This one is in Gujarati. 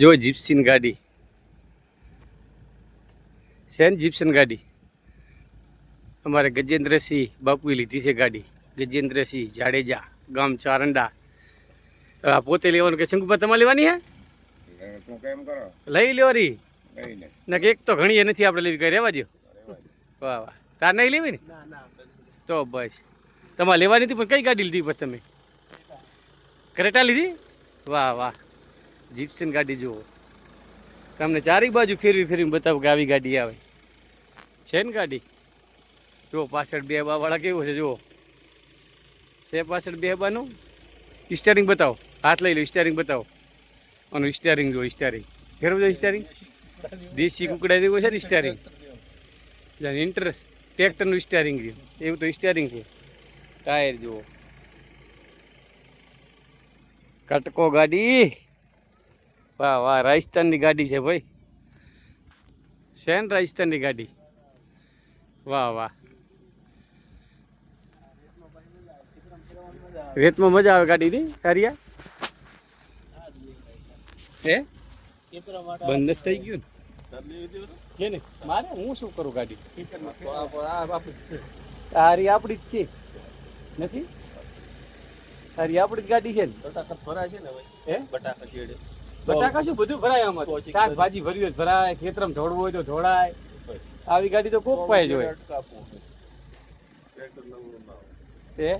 જો જીપ્સીન ગાડી. સેન જીપ્સન ગાડી? અમારે ગજેન્દ્રસિંહ બાપુએ લીધી છે ગાડી. ગજેન્દ્રસિંહ જાડેજા, ગામ ચારંડા. પોતે લેવાનું કે શંકુભા, તમારે લેવાની હે? લઈ લેવાની રી. ના એક તો ઘણી એ નથી આપણે લેવી, કઈ રહેવા દો વાહ વાહ. તાર નહીં લેવી ને? તો બસ. તમારે લેવાની હતી, પણ કઈ ગાડી લીધી પણ તમે? કરેટા લીધી? વાહ વાહ. જીપ્સન ગાડી જુઓ. તમને ચારેય બાજુ ફેરવી ફેરવીને બતાવો કે આવી ગાડી આવે. છે ને ગાડી? જુઓ, પાછળ બે બાવાળા કેવું છે, જુઓ. છે પાછળ બે બાનું? સ્ટેરિંગ બતાવો. હાથ લઈ લો સ્ટેરિંગ બતાવો. આનું સ્ટેરિંગ જુઓ સ્ટેરિંગ ફેરવજો સ્ટેરિંગ દેશી કુકડા જેવું છે ને સ્ટેરિંગ ઇન્ટર ટ્રેક્ટરનું સ્ટેરિંગ છે. એવું તો સ્ટેરિંગ છે. ટાયર જુઓ. કટકો ગાડી. વાહ વાહ રાજસ્થાનની ગાડી છે ભાઈ. છે ને રાજસ્થાનની ગાડી? વાહ વાહ. રેતમાં મજા આવે ગાડીની હરિયા? હે? બંધ થઈ ગયું ને? છે ને? મારે હું શું કરું ગાડી? તારી આપણી જ છે. નથી? તારી આપણી જ ગાડી છે ને? બટાકા ફરા છે હે? બટાકા શું બધું ભરાય આમાં? શાકભાજી ભર્યું હોય ભરાય ખેતરમાં ધોડવું હોય તો ધોડાય આવી ગાડી તો કોક પાય જ હોય. એ